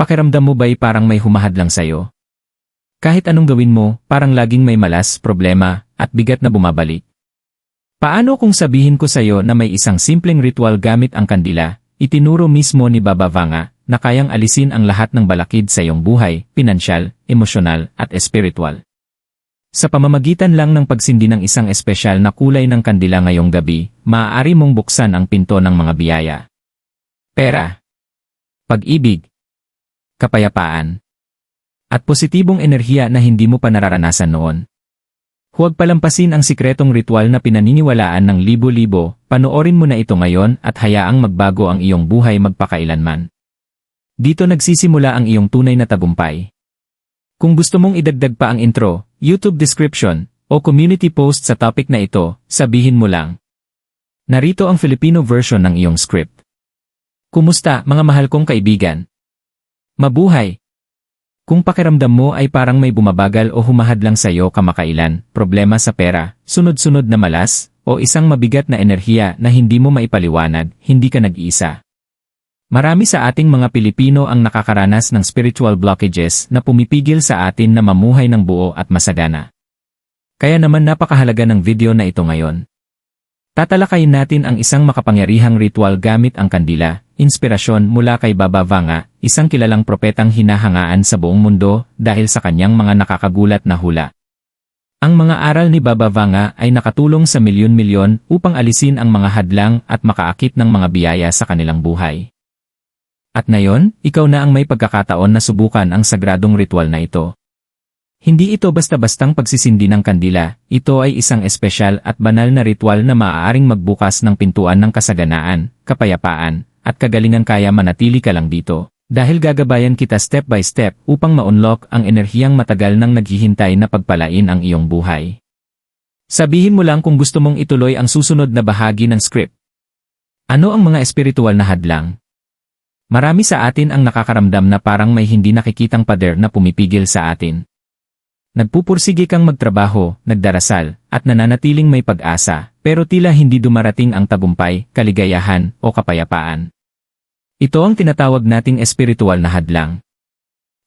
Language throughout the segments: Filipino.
Pakiramdam mo ba'y parang may humahad lang sa'yo? Kahit anong gawin mo, parang laging may malas, problema, at bigat na bumabalik. Paano kung sabihin ko sa'yo na may isang simpleng ritual gamit ang kandila, itinuro mismo ni Baba Vanga, na kayang alisin ang lahat ng balakid sa iyong buhay, pinansyal, emosyonal, at espiritual. Sa pamamagitan lang ng pagsindi ng isang espesyal na kulay ng kandila ngayong gabi, maaari mong buksan ang pinto ng mga biyaya. Pera. Pag-ibig. Kapayapaan. At positibong enerhiya na hindi mo pa nararanasan noon. Huwag palampasin ang sikretong ritual na pinaniniwalaan ng libo-libo, panoorin mo na ito ngayon at hayaang magbago ang iyong buhay magpakailanman. Dito nagsisimula ang iyong tunay na tagumpay. Kung gusto mong idagdag pa ang intro, YouTube description, o community post sa topic na ito, sabihin mo lang. Narito ang Filipino version ng iyong script. Kumusta mga mahal kong kaibigan? Mabuhay! Kung pakiramdam mo ay parang may bumabagal o humahad lang sa iyo kamakailan, problema sa pera, sunod-sunod na malas, o isang mabigat na enerhiya na hindi mo maipaliwanag, hindi ka nag-iisa. Marami sa ating mga Pilipino ang nakakaranas ng spiritual blockages na pumipigil sa atin na mamuhay ng buo at masagana. Kaya naman napakahalaga ng video na ito ngayon. Tatalakayin natin ang isang makapangyarihang ritual gamit ang kandila, inspirasyon mula kay Baba Vanga, isang kilalang propetang hinahangaan sa buong mundo dahil sa kanyang mga nakakagulat na hula. Ang mga aral ni Baba Vanga ay nakatulong sa milyon-milyon upang alisin ang mga hadlang at makaakit ng mga biyaya sa kanilang buhay. At ngayon, ikaw na ang may pagkakataon na subukan ang sagradong ritual na ito. Hindi ito basta-bastang pagsisindi ng kandila, ito ay isang espesyal at banal na ritual na maaaring magbukas ng pintuan ng kasaganaan, kapayapaan, at kagalingan kaya manatili ka lang dito. Dahil gagabayan kita step by step upang ma-unlock ang enerhiyang matagal nang naghihintay na pagpalain ang iyong buhay. Sabihin mo lang kung gusto mong ituloy ang susunod na bahagi ng script. Ano ang mga espiritual na hadlang? Marami sa atin ang nakakaramdam na parang may hindi nakikitang pader na pumipigil sa atin. Nagpupursige kang magtrabaho, nagdarasal, at nananatiling may pag-asa, pero tila hindi dumarating ang tagumpay, kaligayahan, o kapayapaan. Ito ang tinatawag nating espiritual na hadlang.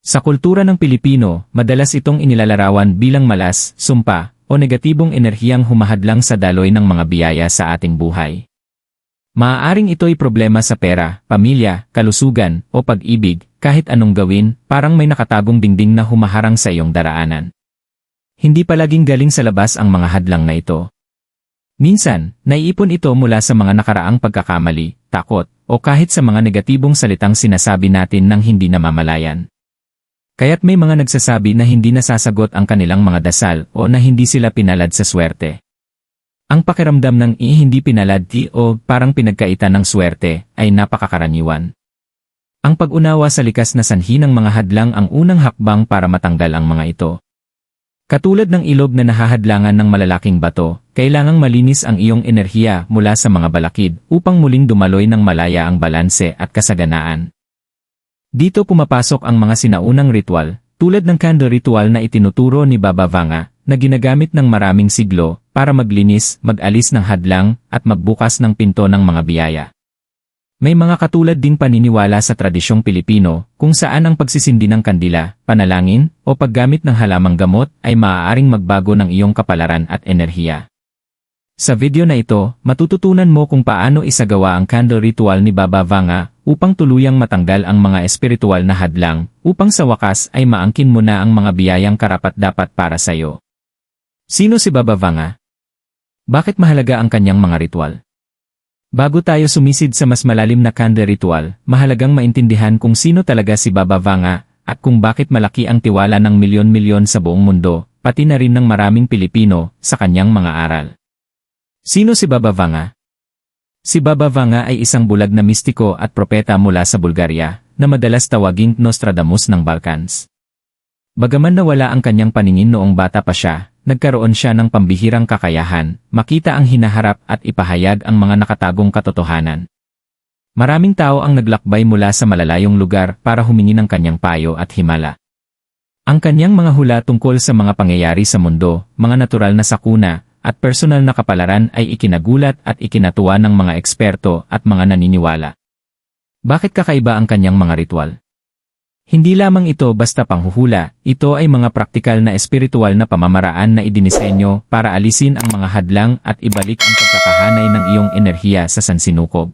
Sa kultura ng Pilipino, madalas itong inilalarawan bilang malas, sumpa, o negatibong enerhiyang humahadlang sa daloy ng mga biyaya sa ating buhay. Maaaring ito'y problema sa pera, pamilya, kalusugan, o pag-ibig, kahit anong gawin, parang may nakatagong dingding na humaharang sa iyong daraanan. Hindi palaging galing sa labas ang mga hadlang na ito. Minsan, naiipon ito mula sa mga nakaraang pagkakamali, takot, o kahit sa mga negatibong salitang sinasabi natin nang hindi namamalayan. Kaya't may mga nagsasabi na hindi nasasagot ang kanilang mga dasal o na hindi sila pinalad sa swerte. Ang pakiramdam ng i hindi pinalad ti o parang pinagkaitan ng swerte ay napakakaraniwan. Ang pag-unawa sa likas na sanhi ng mga hadlang ang unang hakbang para matanggal ang mga ito. Katulad ng ilog na nahahadlangan ng malalaking bato, kailangang malinis ang iyong enerhiya mula sa mga balakid upang muling dumaloy ng malaya ang balanse at kasaganaan. Dito pumapasok ang mga sinaunang ritual, tulad ng candle ritual na itinuturo ni Baba Vanga, na ginagamit ng maraming siglo para maglinis, mag-alis ng hadlang, at magbukas ng pinto ng mga biyaya. May mga katulad ding paniniwala sa tradisyong Pilipino kung saan ang pagsisindi ng kandila, panalangin, o paggamit ng halamang gamot ay maaaring magbago ng iyong kapalaran at enerhiya. Sa video na ito, matututunan mo kung paano isagawa ang candle ritual ni Baba Vanga upang tuluyang matanggal ang mga espiritual na hadlang upang sa wakas ay maangkin mo na ang mga biyayang karapat-dapat para sa iyo. Sino si Baba Vanga? Bakit mahalaga ang kanyang mga ritual? Bago tayo sumisid sa mas malalim na kanda ritual, mahalagang maintindihan kung sino talaga si Baba Vanga at kung bakit malaki ang tiwala ng milyon-milyon sa buong mundo, pati na rin ng maraming Pilipino, sa kanyang mga aral. Sino si Baba Vanga? Si Baba Vanga ay isang bulag na mistiko at propeta mula sa Bulgaria, na madalas tawaging Nostradamus ng Balkans. Bagaman nawala ang kanyang paningin noong bata pa siya, nagkaroon siya ng pambihirang kakayahan, makita ang hinaharap at ipahayag ang mga nakatagong katotohanan. Maraming tao ang naglakbay mula sa malalayong lugar para humingi ng kanyang payo at himala. Ang kanyang mga hula tungkol sa mga pangyayari sa mundo, mga natural na sakuna, at personal na kapalaran ay ikinagulat at ikinatuwa ng mga eksperto at mga naniniwala. Bakit kakaiba ang kanyang mga ritual? Hindi lamang ito basta panghuhula, ito ay mga praktikal na espiritual na pamamaraan na idinisenyo para alisin ang mga hadlang at ibalik ang pagkakahanay ng iyong enerhiya sa sansinukob.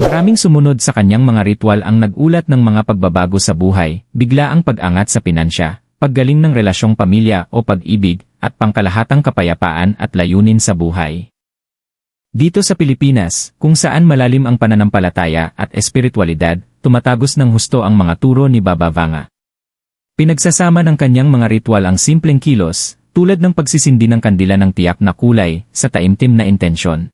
Maraming sumunod sa kanyang mga ritual ang nagulat ng mga pagbabago sa buhay, bigla ang pag-angat sa pinansya, paggaling ng relasyong pamilya o pag-ibig, at pangkalahatang kapayapaan at layunin sa buhay. Dito sa Pilipinas, kung saan malalim ang pananampalataya at espiritualidad, tumatagos ng husto ang mga turo ni Baba Vanga. Pinagsasama ng kanyang mga ritual ang simpleng kilos, tulad ng pagsisindi ng kandila ng tiyak na kulay, sa taimtim na intensyon.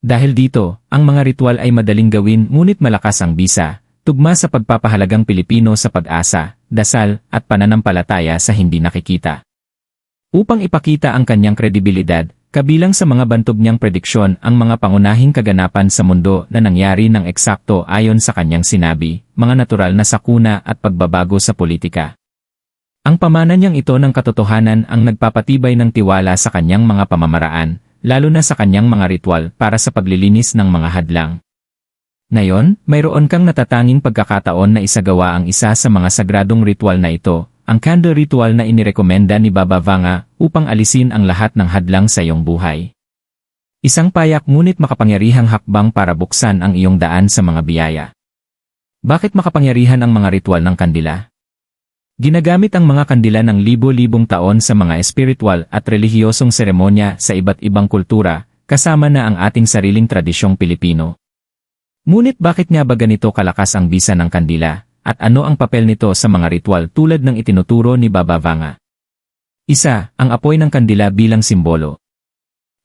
Dahil dito, ang mga ritual ay madaling gawin ngunit malakas ang bisa, tugma sa pagpapahalagang Pilipino sa pag-asa, dasal, at pananampalataya sa hindi nakikita. Upang ipakita ang kanyang kredibilidad, kabilang sa mga bantog niyang prediksyon ang mga pangunahing kaganapan sa mundo na nangyari ng eksakto ayon sa kanyang sinabi, mga natural na sakuna at pagbabago sa politika. Ang pamana niyang ito ng katotohanan ang nagpapatibay ng tiwala sa kanyang mga pamamaraan, lalo na sa kanyang mga ritual para sa paglilinis ng mga hadlang. Ngayon, mayroon kang natatanging pagkakataon na isagawa ang isa sa mga sagradong ritual na ito, ang candle ritual na inirekomenda ni Baba Vanga upang alisin ang lahat ng hadlang sa iyong buhay. Isang payak ngunit makapangyarihang hakbang para buksan ang iyong daan sa mga biyaya. Bakit makapangyarihan ang mga ritual ng kandila? Ginagamit ang mga kandila ng libo-libong taon sa mga espiritual at relihiyosong seremonya sa iba't ibang kultura, kasama na ang ating sariling tradisyong Pilipino. Ngunit bakit nga ba ganito kalakas ang bisa ng kandila, at ano ang papel nito sa mga ritual tulad ng itinuturo ni Baba Vanga? Isa, ang apoy ng kandila bilang simbolo.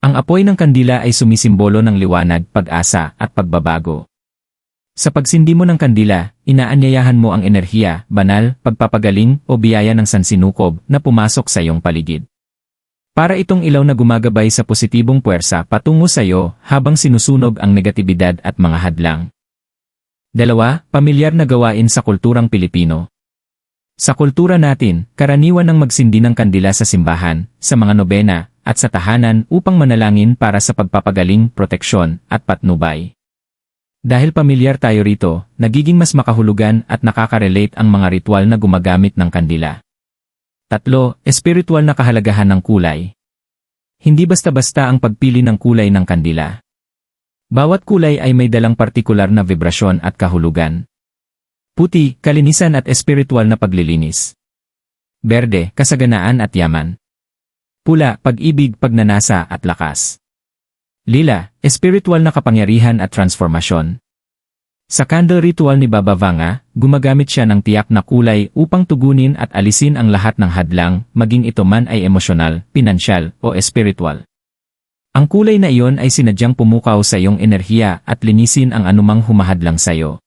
Ang apoy ng kandila ay sumisimbolo ng liwanag, pag-asa, at pagbabago. Sa pagsindi mo ng kandila, inaanyayahan mo ang enerhiya, banal, pagpapagaling, o biyaya ng sansinukob na pumasok sa iyong paligid. Para itong ilaw na gumagabay sa positibong puwersa patungo sa iyo habang sinusunog ang negatibidad at mga hadlang. Dalawa, pamilyar na gawain sa kulturang Pilipino. Sa kultura natin, karaniwan ang magsindi ng kandila sa simbahan, sa mga nobena, at sa tahanan upang manalangin para sa pagpapagaling, proteksyon, at patnubay. Dahil pamilyar tayo rito, nagiging mas makahulugan at nakaka-relate ang mga ritual na gumagamit ng kandila. Tatlo, espiritual na kahalagahan ng kulay. Hindi basta-basta ang pagpili ng kulay ng kandila. Bawat kulay ay may dalang partikular na vibrasyon at kahulugan. Puti, kalinisan at espiritual na paglilinis. Berde, kasaganaan at yaman. Pula, pag-ibig, pagnanasa at lakas. Lila, espiritual na kapangyarihan at transformasyon. Sa candle ritual ni Baba Vanga, gumagamit siya ng tiyak na kulay upang tugunin at alisin ang lahat ng hadlang, maging ito man ay emosyonal, pinansyal, o espiritual. Ang kulay na iyon ay sinadyang pumukaw sa iyong enerhiya at linisin ang anumang humahadlang sa iyo.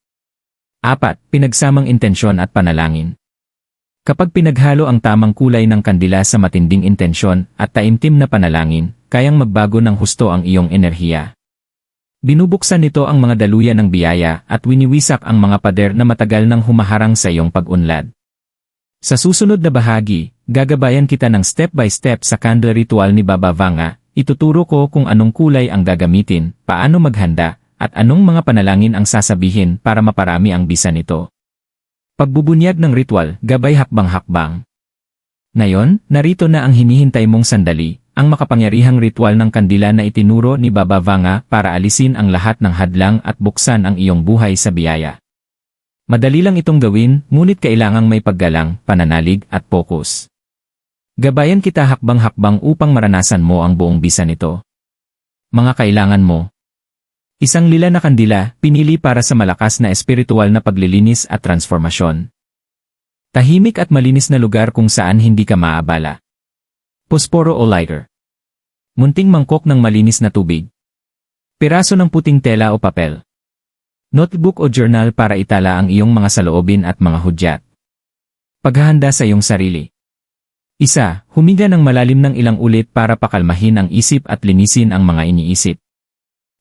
Apat, pinagsamang intensyon at panalangin. Kapag pinaghalo ang tamang kulay ng kandila sa matinding intensyon at taimtim na panalangin, kayang magbago ng husto ang iyong enerhiya. Binubuksan nito ang mga daluyan ng biyaya at winiwisak ang mga pader na matagal nang humaharang sa iyong pag-unlad. Sa susunod na bahagi, gagabayan kita ng step-by-step sa candle ritual ni Baba Vanga, ituturo ko kung anong kulay ang gagamitin, paano maghanda, at anong mga panalangin ang sasabihin para maparami ang bisa nito. Pagbubunyag ng ritual, gabay hakbang-hakbang. Ngayon, narito na ang hinihintay mong sandali, ang makapangyarihang ritual ng kandila na itinuro ni Baba Vanga para alisin ang lahat ng hadlang at buksan ang iyong buhay sa biyaya. Madali lang itong gawin, ngunit kailangang may paggalang, pananalig at focus. Gabayan kita hakbang-hakbang upang maranasan mo ang buong bisa nito. Mga kailangan mo. Isang lila na kandila, pinili para sa malakas na espiritual na paglilinis at transformasyon. Tahimik at malinis na lugar kung saan hindi ka maabala. Posporo o lighter. Munting mangkok ng malinis na tubig. Piraso ng puting tela o papel. Notebook o journal para itala ang iyong mga saloobin at mga hudyat. Paghahanda sa iyong sarili. Isa, huminga ng malalim ng ilang ulit para pakalmahin ang isip at linisin ang mga iniisip.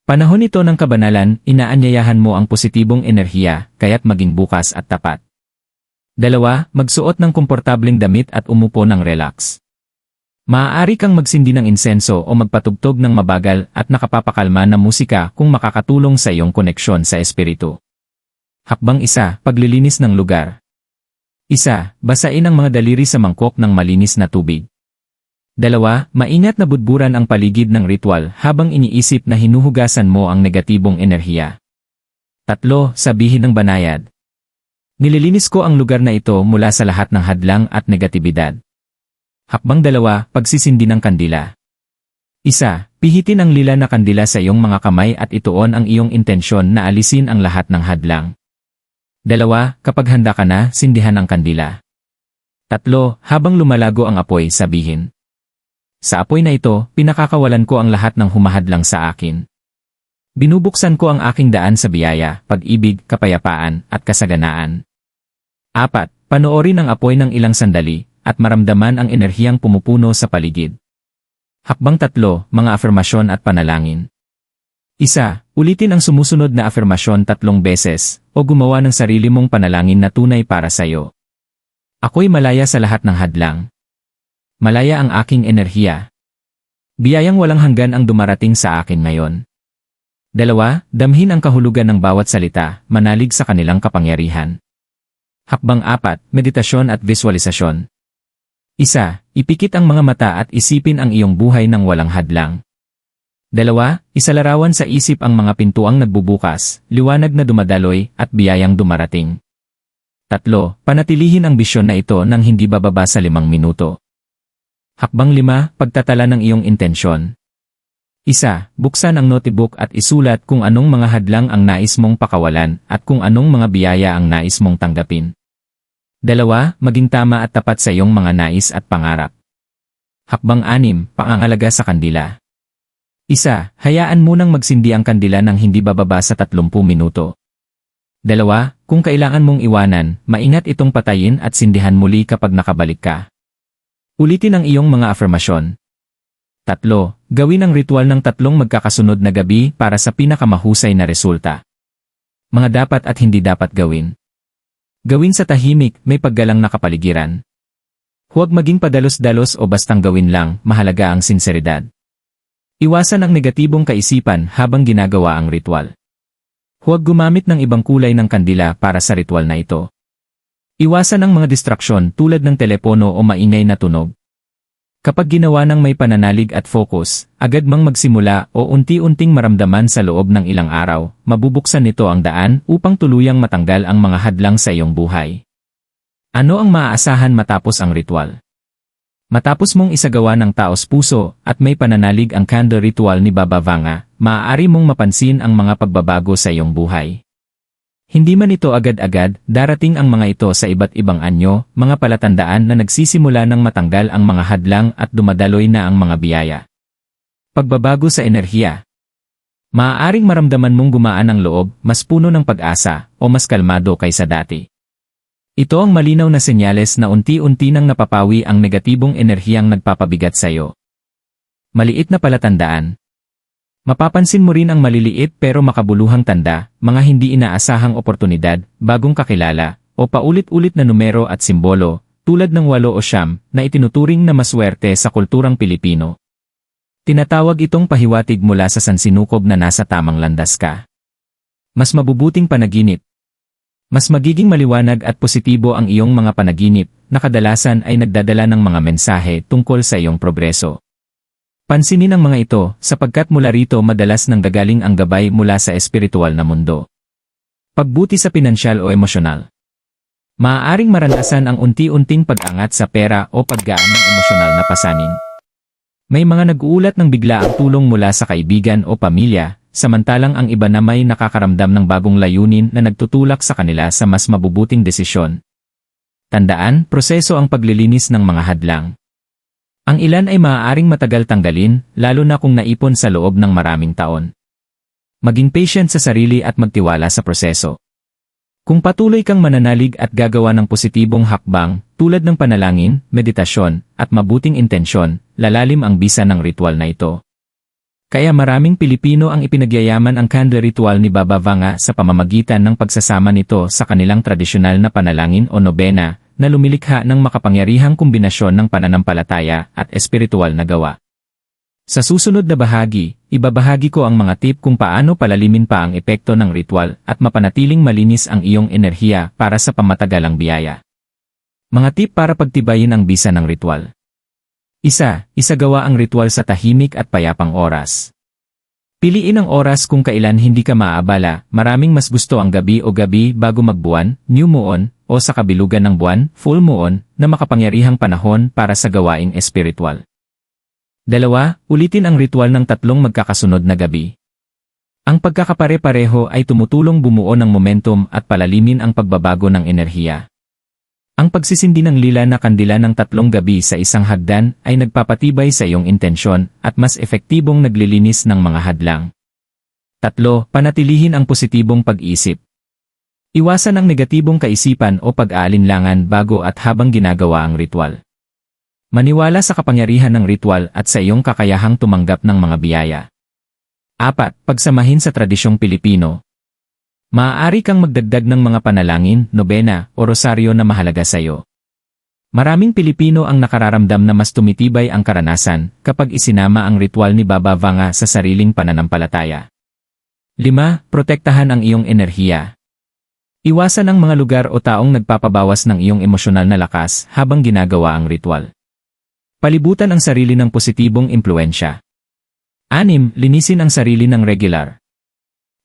Panahon ito ng kabanalan, inaanyayahan mo ang positibong enerhiya, kaya't maging bukas at tapat. Dalawa, magsuot ng komportableng damit at umupo ng relax. Maaari kang magsindi ng insenso o magpatugtog ng mabagal at nakapapakalma na musika kung makakatulong sa iyong koneksyon sa espiritu. Hakbang isa, paglilinis ng lugar. Isa, basain ang mga daliri sa mangkok ng malinis na tubig. Dalawa, maingat na budburan ang paligid ng ritual habang iniisip na hinuhugasan mo ang negatibong enerhiya. Tatlo, sabihin ng banayad. Nililinis ko ang lugar na ito mula sa lahat ng hadlang at negatibidad. Hakbang dalawa, pagsisindi ng kandila. Isa, pihitin ang lila na kandila sa iyong mga kamay at ituon ang iyong intensyon na alisin ang lahat ng hadlang. Dalawa, kapag handa ka na, sindihan ang kandila. Tatlo, habang lumalago ang apoy, sabihin. Sa apoy na ito, pinakakawalan ko ang lahat ng humahadlang sa akin. Binubuksan ko ang aking daan sa biyaya, pag-ibig, kapayapaan, at kasaganaan. Apat, panoorin ang apoy ng ilang sandali, at maramdaman ang enerhiyang pumupuno sa paligid. Hakbang tatlo, mga afirmasyon at panalangin. Isa, ulitin ang sumusunod na afirmasyon tatlong beses, o gumawa ng sarili mong panalangin na tunay para sa'yo. Ako'y malaya sa lahat ng hadlang. Malaya ang aking enerhiya. Biyayang walang hanggan ang dumarating sa akin ngayon. Dalawa, damhin ang kahulugan ng bawat salita, manalig sa kanilang kapangyarihan. Hakbang apat, meditasyon at visualisasyon. Isa, ipikit ang mga mata at isipin ang iyong buhay ng walang hadlang. Dalawa, isalarawan sa isip ang mga pintuang nagbubukas, liwanag na dumadaloy, at biyayang dumarating. Tatlo, panatilihin ang bisyon na ito nang hindi bababa sa limang minuto. Hakbang lima, pagtatala ng iyong intensyon. Isa, buksan ang notebook at isulat kung anong mga hadlang ang nais mong pakawalan at kung anong mga biyaya ang nais mong tanggapin. Dalawa, maging tama at tapat sa iyong mga nais at pangarap. Hakbang anim, pangangalaga sa kandila. Isa, hayaan munang magsindi ang kandila ng hindi bababa sa 30 minuto. Dalawa, kung kailangan mong iwanan, maingat itong patayin at sindihan muli kapag nakabalik ka. Ulitin ang iyong mga afirmasyon. Tatlo, gawin ang ritual ng tatlong magkakasunod na gabi para sa pinakamahusay na resulta. Mga dapat at hindi dapat gawin. Gawin sa tahimik, may paggalang na kapaligiran. Huwag maging padalos-dalos o bastang gawin lang, mahalaga ang sinseridad. Iwasan ang negatibong kaisipan habang ginagawa ang ritual. Huwag gumamit ng ibang kulay ng kandila para sa ritual na ito. Iwasan ang mga distraksyon tulad ng telepono o maingay na tunog. Kapag ginawa ng may pananalig at focus, agad mang magsimula o unti-unting maramdaman sa loob ng ilang araw, mabubuksan nito ang daan upang tuluyang matanggal ang mga hadlang sa iyong buhay. Ano ang maaasahan matapos ang ritual? Matapos mong isagawa ng taos puso at may pananalig ang candle ritual ni Baba Vanga, maaari mong mapansin ang mga pagbabago sa iyong buhay. Hindi man ito agad-agad, darating ang mga ito sa iba't ibang anyo, mga palatandaan na nagsisimula ng matanggal ang mga hadlang at dumadaloy na ang mga biyaya. Pagbabago sa enerhiya. Maaaring maramdaman mong gumaan ang loob, mas puno ng pag-asa, o mas kalmado kaysa dati. Ito ang malinaw na senyales na unti-unti nang napapawi ang negatibong enerhiyang nagpapabigat sa iyo. Maliit na palatandaan, Mapapansin mo rin ang maliliit pero makabuluhang tanda, mga hindi inaasahang oportunidad, bagong kakilala, o paulit-ulit na numero at simbolo, tulad ng walo o siyam, na itinuturing na maswerte sa kulturang Pilipino. Tinatawag itong pahiwatig mula sa sansinukob na nasa tamang landas ka. Mas mabubuting panaginip. Mas magiging maliwanag at positibo ang iyong mga panaginip, na kadalasan ay nagdadala ng mga mensahe tungkol sa iyong progreso. Pansinin ang mga ito sapagkat mula rito madalas nang gagaling ang gabay mula sa espiritual na mundo. Pagbuti sa pinansyal o emosyonal. Maaaring maranasan ang unti-unting pag-angat sa pera o paggaan ng emosyonal na pasanin. May mga nag-uulat ng bigla ang tulong mula sa kaibigan o pamilya, samantalang ang iba na may nakakaramdam ng bagong layunin na nagtutulak sa kanila sa mas mabubuting desisyon. Tandaan, proseso ang paglilinis ng mga hadlang. Ang ilan ay maaaring matagal tanggalin, lalo na kung naipon sa loob ng maraming taon. Maging patient sa sarili at magtiwala sa proseso. Kung patuloy kang mananalig at gagawa ng positibong hakbang, tulad ng panalangin, meditasyon, at mabuting intensyon, lalalim ang bisa ng ritual na ito. Kaya maraming Pilipino ang ipinagyayaman ang candle ritual ni Baba Vanga sa pamamagitan ng pagsasama nito sa kanilang tradisyonal na panalangin o nobena, na lumilikha ng makapangyarihang kombinasyon ng pananampalataya at espiritual na gawa. Sa susunod na bahagi, ibabahagi ko ang mga tip kung paano palalimin pa ang epekto ng ritual at mapanatiling malinis ang iyong enerhiya para sa pamatagalang biyaya. Mga tip para pagtibayin ang bisa ng ritual. Isa, isagawa ang ritual sa tahimik at payapang oras. Piliin ang oras kung kailan hindi ka maaabala, maraming mas gusto ang gabi o gabi bago magbuwan, new moon, o sa kabilugan ng buwan, full moon, na makapangyarihang panahon para sa gawaing espiritual. Dalawa, ulitin ang ritual ng tatlong magkakasunod na gabi. Ang pagkakapare-pareho ay tumutulong bumuo ng momentum at palalimin ang pagbabago ng enerhiya. Ang pagsisindi ng lila na kandila ng tatlong gabi sa isang hagdan ay nagpapatibay sa iyong intensyon at mas epektibong naglilinis ng mga hadlang. Tatlo, panatilihin ang positibong pag-isip. Iwasan ang negatibong kaisipan o pag-aalinlangan bago at habang ginagawa ang ritual. Maniwala sa kapangyarihan ng ritual at sa iyong kakayahang tumanggap ng mga biyaya. Apat, pagsamahin sa tradisyong Pilipino. Maaari kang magdagdag ng mga panalangin, nobena, o rosaryo na mahalaga sa iyo. Maraming Pilipino ang nakararamdam na mas tumitibay ang karanasan kapag isinama ang ritual ni Baba Vanga sa sariling pananampalataya. 5. Protektahan ang iyong enerhiya. Iwasan ang mga lugar o taong nagpapabawas ng iyong emosyonal na lakas habang ginagawa ang ritual. Palibutan ang sarili ng positibong impluensya. 6. Linisin ang sarili ng regular.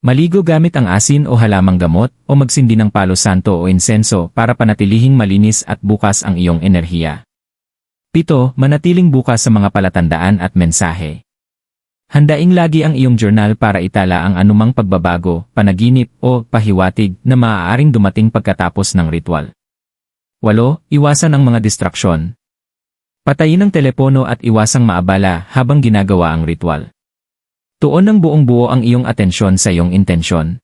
Maligo gamit ang asin o halamang gamot o magsindi ng palo santo o insenso para panatilihing malinis at bukas ang iyong enerhiya. Pito, manatiling bukas sa mga palatandaan at mensahe. Handaing lagi ang iyong journal para itala ang anumang pagbabago, panaginip o pahiwatig na maaaring dumating pagkatapos ng ritual. Walo, iwasan ang mga distraksyon. Patayin ang telepono at iwasang maabala habang ginagawa ang ritual. Tuon ng buong buo ang iyong atensyon sa iyong intensyon.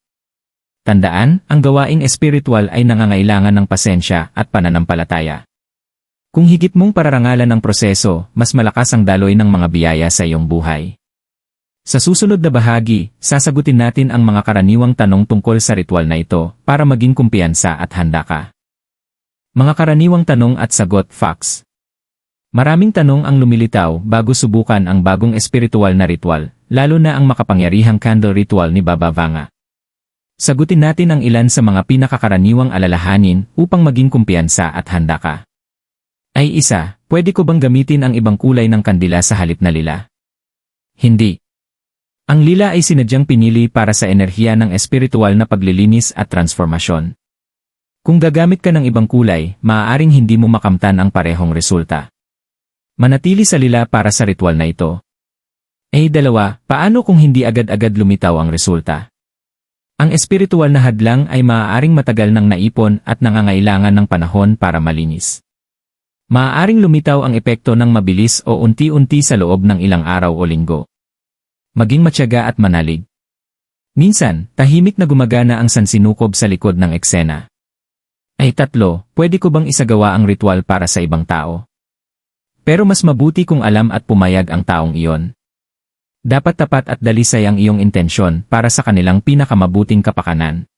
Tandaan, ang gawaing espiritual ay nangangailangan ng pasensya at pananampalataya. Kung higit mong pararangalan ng proseso, mas malakas ang daloy ng mga biyaya sa iyong buhay. Sa susunod na bahagi, sasagutin natin ang mga karaniwang tanong tungkol sa ritual na ito para maging kumpiyansa at handa ka. Mga karaniwang tanong at sagot facts. Maraming tanong ang lumilitaw bago subukan ang bagong espiritual na ritual, lalo na ang makapangyarihang candle ritual ni Baba Vanga. Sagutin natin ang ilan sa mga pinakakaraniwang alalahanin upang maging kumpiyansa at handa ka. Ay isa, pwede ko bang gamitin ang ibang kulay ng kandila sa halip na lila? Hindi. Ang lila ay sinadyang pinili para sa enerhiya ng espiritual na paglilinis at transformasyon. Kung gagamit ka ng ibang kulay, maaaring hindi mo makamtan ang parehong resulta. Manatili sa lila para sa ritual na ito, eh dalawa, paano kung hindi agad-agad lumitaw ang resulta? Ang espiritual na hadlang ay maaaring matagal ng naipon at nangangailangan ng panahon para malinis. Maaaring lumitaw ang epekto ng mabilis o unti-unti sa loob ng ilang araw o linggo. Maging matyaga at manalig. Minsan, tahimik na gumagana ang sansinukob sa likod ng eksena. Ay tatlo, pwede ko bang isagawa ang ritual para sa ibang tao? Pero mas mabuti kung alam at pumayag ang taong iyon. Dapat tapat at dalisay ang iyong intensyon para sa kanilang pinakamabuting kapakanan.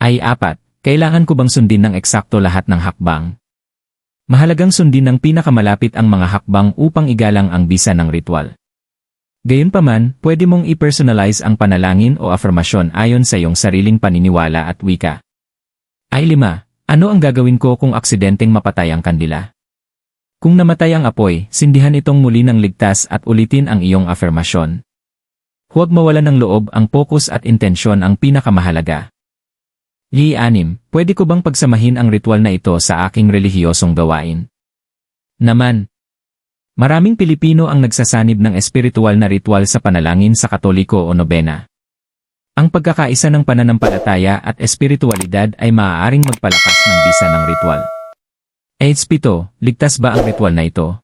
Ay apat, kailangan ko bang sundin ng eksakto lahat ng hakbang? Mahalagang sundin ng pinakamalapit ang mga hakbang upang igalang ang bisa ng ritual. Gayunpaman, pwede mong i-personalize ang panalangin o afirmasyon ayon sa iyong sariling paniniwala at wika. Ay lima, ano ang gagawin ko kung aksidenteng mapatay ang kandila? Kung namatay ang apoy, sindihan itong muli ng ligtas at ulitin ang iyong afirmasyon. Huwag mawala ng loob ang focus at intensyon ang pinakamahalaga. Yi-anim, pwede ko bang pagsamahin ang ritual na ito sa aking relihiyosong gawain? Naman, maraming Pilipino ang nagsasanib ng espiritual na ritual sa panalangin sa Katoliko o Nobena. Ang pagkakaisa ng pananampalataya at espiritualidad ay maaaring magpalakas ng bisa ng ritual. AIDS 7, ligtas ba ang ritual na ito?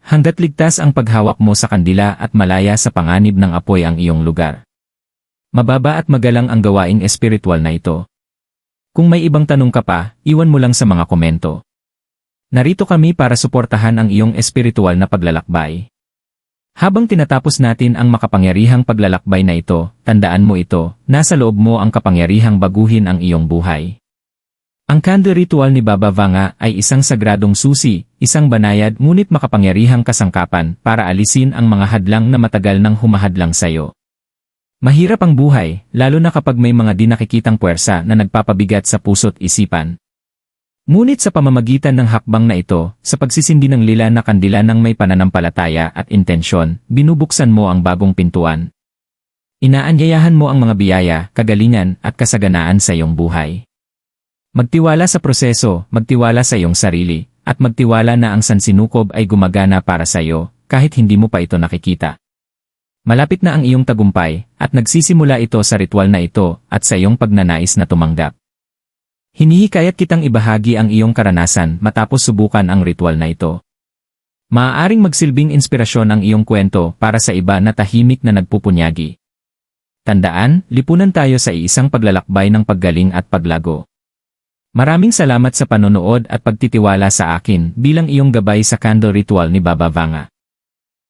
Hanggat ligtas ang paghawak mo sa kandila at malaya sa panganib ng apoy ang iyong lugar. Mababa at magalang ang gawaing espiritual na ito. Kung may ibang tanong ka pa, iwan mo lang sa mga komento. Narito kami para suportahan ang iyong espiritual na paglalakbay. Habang tinatapos natin ang makapangyarihang paglalakbay na ito, tandaan mo ito, nasa loob mo ang kapangyarihang baguhin ang iyong buhay. Ang candle ritual ni Baba Vanga ay isang sagradong susi, isang banayad ngunit makapangyarihang kasangkapan para alisin ang mga hadlang na matagal nang humahadlang sa iyo. Mahirap ang buhay, lalo na kapag may mga di nakikitang puwersa na nagpapabigat sa puso't isipan. Ngunit sa pamamagitan ng hakbang na ito, sa pagsisindi ng lila na kandila ng may pananampalataya at intensyon, binubuksan mo ang bagong pintuan. Inaanyayahan mo ang mga biyaya, kagalingan, at kasaganaan sa iyong buhay. Magtiwala sa proseso, magtiwala sa iyong sarili, at magtiwala na ang sansinukob ay gumagana para sa iyo, kahit hindi mo pa ito nakikita. Malapit na ang iyong tagumpay, at nagsisimula ito sa ritual na ito at sa iyong pagnanais na tumanggap. Hinihikayat kitang ibahagi ang iyong karanasan matapos subukan ang ritual na ito. Maaaring magsilbing inspirasyon ang iyong kwento para sa iba na tahimik na nagpupunyagi. Tandaan, lipunan tayo sa iisang paglalakbay ng paggaling at paglago. Maraming salamat sa panonood at pagtitiwala sa akin bilang iyong gabay sa candle ritual ni Baba Vanga.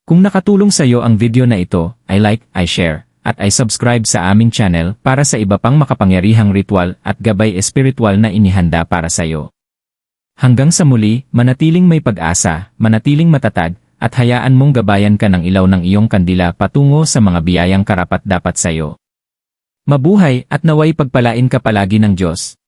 Kung nakatulong sa iyo ang video na ito, I like, I share, at ay subscribe sa aming channel para sa iba pang makapangyarihang ritual at gabay espiritual na inihanda para sa iyo. Hanggang sa muli, manatiling may pag-asa, manatiling matatag, at hayaan mong gabayan ka ng ilaw ng iyong kandila patungo sa mga biyayang karapat dapat sa iyo. Mabuhay at naway pagpalain ka palagi ng Diyos.